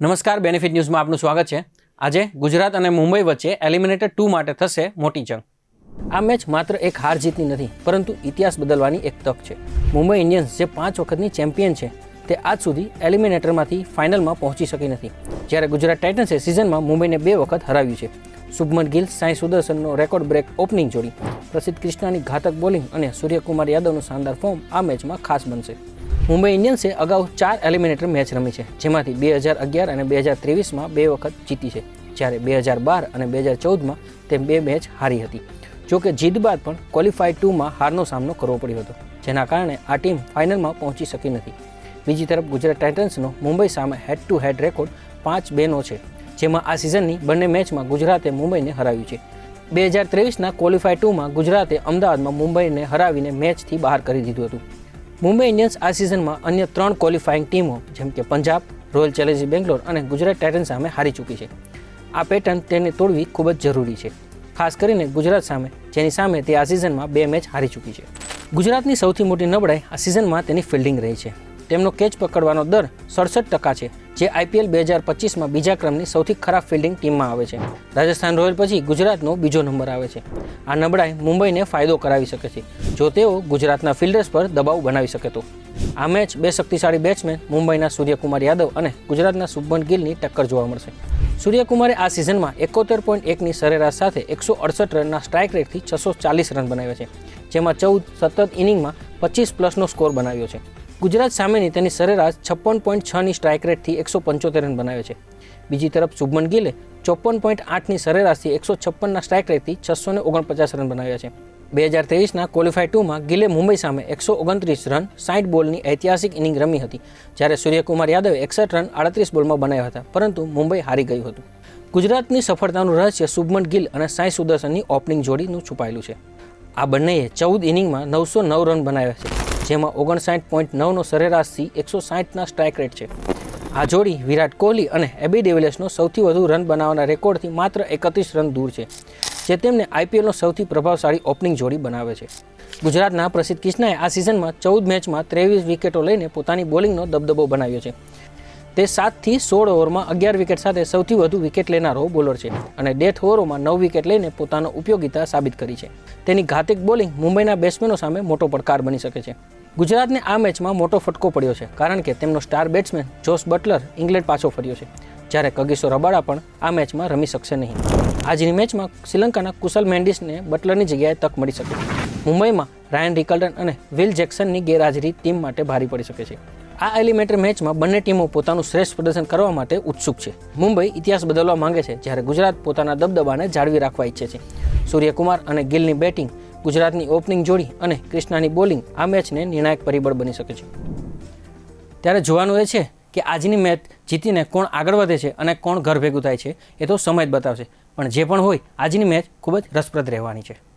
નમસ્કાર બેનિફિટ ન્યૂઝમાં આપનું સ્વાગત છે. આજે ગુજરાત અને મુંબઈ વચ્ચે એલિમિનેટેડ ટુ માટે થશે મોટી જંગ. આ મેચ માત્ર એક હાર જીતની નથી, પરંતુ ઇતિહાસ બદલવાની એક તક છે. મુંબઈ ઇન્ડિયન્સ, જે પાંચ વખતની ચેમ્પિયન છે, તે આજ સુધી એલિમિનેટરમાંથી ફાઇનલમાં પહોંચી શકી નથી. જ્યારે ગુજરાત ટાઇટન્સે સિઝનમાં મુંબઈને બે વખત હરાવ્યું છે. શુભમન ગિલ, સાંઈ સુદર્શનનો રેકોર્ડ બ્રેક ઓપનિંગ જોડી. પ્રસિદ્ધ કૃષ્ણાની ઘાતક બોલિંગ અને સૂર્યકુમાર યાદવનું શાનદાર ફોર્મ આ મેચમાં ખાસ બનશે. મુંબઈ ઇન્ડિયન્સે અગાઉ ચાર એલિમિનેટર મેચ રમી છે, જેમાંથી બે હજાર અગિયાર અને બે હજાર ત્રેવીસમાં બે વખત જીતી છે. જ્યારે બે હજાર બાર અને બે હજાર ચૌદમાં તે બે મેચ હારી હતી. જો કે જીત બાદ પણ ક્વોલિફાઈડ ટુમાં હારનો સામનો કરવો પડ્યો હતો, જેના કારણે આ ટીમ ફાઇનલમાં પહોંચી શકી નથી. બીજી તરફ ગુજરાત ટાઇટન્સનો મુંબઈ સામે હેડ ટુ હેડ રેકોર્ડ પાંચ બેનો છે, જેમાં આ સિઝનની બંને મેચમાં ગુજરાતે મુંબઈને હરાવ્યું છે. બે હજાર ત્રેવીસના ક્વોલિફાઈ ટુમાં ગુજરાતે અમદાવાદમાં મુંબઈને હરાવીને મેચથી બહાર કરી દીધું હતું. મુંબઈ ઇન્ડિયન્સ આ સિઝનમાં અન્ય ત્રણ ક્વોલિફાઇંગ ટીમો જેમ કે પંજાબ રોયલ ચેલેન્જર્સ બેંગ્લોર અને ગુજરાત ટાઇટન્સ સામે હારી ચૂકી છે. આ પેટર્ન તેને તોડવી ખૂબ જ જરૂરી છે. ખાસ કરીને ગુજરાત સામે, જેની સામે તે આ સિઝનમાં બે મેચ હારી ચૂકી છે. ગુજરાતની સૌથી મોટી નબળાઈ આ સિઝનમાં તેની ફિલ્ડિંગ રહી છે. તેમનો કેચ પકડવાનો દર સડસઠ ટકા છે, જે આઈપીએલ બે હજાર પચીસમાં બીજા ક્રમની સૌથી ખરાબ ફિલ્ડિંગ ટીમમાં આવે છે. રાજસ્થાન રોયલ પછી ગુજરાતનો બીજો નંબર આવે છે. આ નબળાઈ મુંબઈને ફાયદો કરાવી શકે છે, જો તેઓ ગુજરાતના ફિલ્ડર્સ પર દબાવ બનાવી શકે તો. આ મેચ બે શક્તિશાળી બેટ્સમેન મુંબઈના સૂર્યકુમાર યાદવ અને ગુજરાતના શુભમન ગિલની ટક્કર જોવા મળશે. સૂર્યકુમારે આ સિઝનમાં એકોતેર પોઈન્ટ એકની સરેરાશ સાથે એકસો અડસઠ રનના સ્ટ્રાઇક રેટથી છસો ચાલીસ રન બનાવ્યા છે, જેમાં ચૌદ સતત ઇનિંગમાં પચીસ પ્લસનો સ્કોર બનાવ્યો છે. ગુજરાત સામેની તેની સરેરાશ છપ્પન પોઈન્ટ છની સ્ટ્રાઇક રેટથી એકસો પંચોતેર રન બનાવ્યો છે. બીજી તરફ શુભમન ગિલે ચોપન પોઈન્ટ આઠની સરેરાશથી એકસો છપ્પનના સ્ટ્રાઇક રેટથી છસો ને ઓગણપચાસ રન બનાવ્યા છે. બે હજાર ત્રેવીસના ક્વોલિફાય ટુમાં ગિલે મુંબઈ સામે એકસો ઓગણત્રીસ રન સાઠ બોલની ઐતિહાસિક ઇનિંગ રમી હતી, જ્યારે સૂર્યકુમાર યાદવે એકસઠ રન આડત્રીસ બોલમાં બનાવ્યા હતા, પરંતુ મુંબઈ હારી ગયું હતું. ગુજરાતની સફળતાનું રહસ્ય શુભમન ગિલ અને સાંઈ સુદર્શનની ઓપનિંગ જોડીનું છુપાયેલું છે. આ બંનેએ ચૌદ ઇનિંગમાં નવસો નવ રન બનાવ્યા છે. જેમાં ઓગણસાઠ પોઈન્ટ નવનો સરેરાશથી એકસો સાઠના સ્ટ્રાઇક રેટ છે. આ જોડી વિરાટ કોહલી અને એબી ડેવિલેસનો સૌથી વધુ રન બનાવવાના રેકોર્ડથી માત્ર એકત્રીસ રન દૂર છે, જે તેમને આઈપીએલનો સૌથી પ્રભાવશાળી ઓપનિંગ જોડી બનાવે છે. ગુજરાતના પ્રસિદ્ધ કિષ્નાએ આ સિઝનમાં ચૌદ મેચમાં ત્રેવીસ વિકેટો લઈને પોતાની બોલિંગનો દબદબો બનાવ્યો છે. તે સાતથી સોળ ઓવરમાં અગિયાર વિકેટ સાથે સૌથી વધુ વિકેટ લેનારો બોલર છે અને ડેથ ઓવરોમાં નવ વિકેટ લઈને પોતાનો ઉપયોગિતા સાબિત કરી છે. તેની ઘાતક બોલિંગ મુંબઈના બેટ્સમેનો સામે મોટો પડકાર બની શકે છે. ગુજરાતને આ મેચમાં મોટો ફટકો પડ્યો છે કારણ કે તેમનો star batsman Jos Buttler England પાછો ફર્યો છે, જ્યારે કગીસો રબાડા પણ આ મેચમાં રમી શકશે નહીં. આજની મેચમાં શ્રીલંકાના કુશલ મેન્ડિસને બટલરની જગ્યાએ તક મળી શકે. મુંબઈમાં રાયન રિકલ્ટન અને વિલ જેક્સનની ગેરહાજરી ટીમ માટે ભારી પડી શકે છે. આ એલિમેન્ટરી મેચમાં બંને ટીમો પોતાનું શ્રેષ્ઠ પ્રદર્શન કરવા માટે ઉત્સુક છે. મુંબઈ ઇતિહાસ બદલવા માંગે છે, જ્યારે ગુજરાત પોતાના દબદબાને જાળવી રાખવા ઈચ્છે છે. સૂર્યકુમાર અને ગિલની બેટિંગ, ગુજરાતની ઓપનિંગ જોડી અને કૃષ્ણાની બોલિંગ આ મેચને નિર્ણાયક પરિબળ બની શકે છે. ત્યારે જોવાનું એ છે કે આજની મેચ જીતીને કોણ આગળ વધે છે અને કોણ ઘર ભેગું થાય છે એ તો સમય જ બતાવશે. પણ જે પણ હોય, આજની મેચ ખૂબ જ રસપ્રદ રહેવાની છે.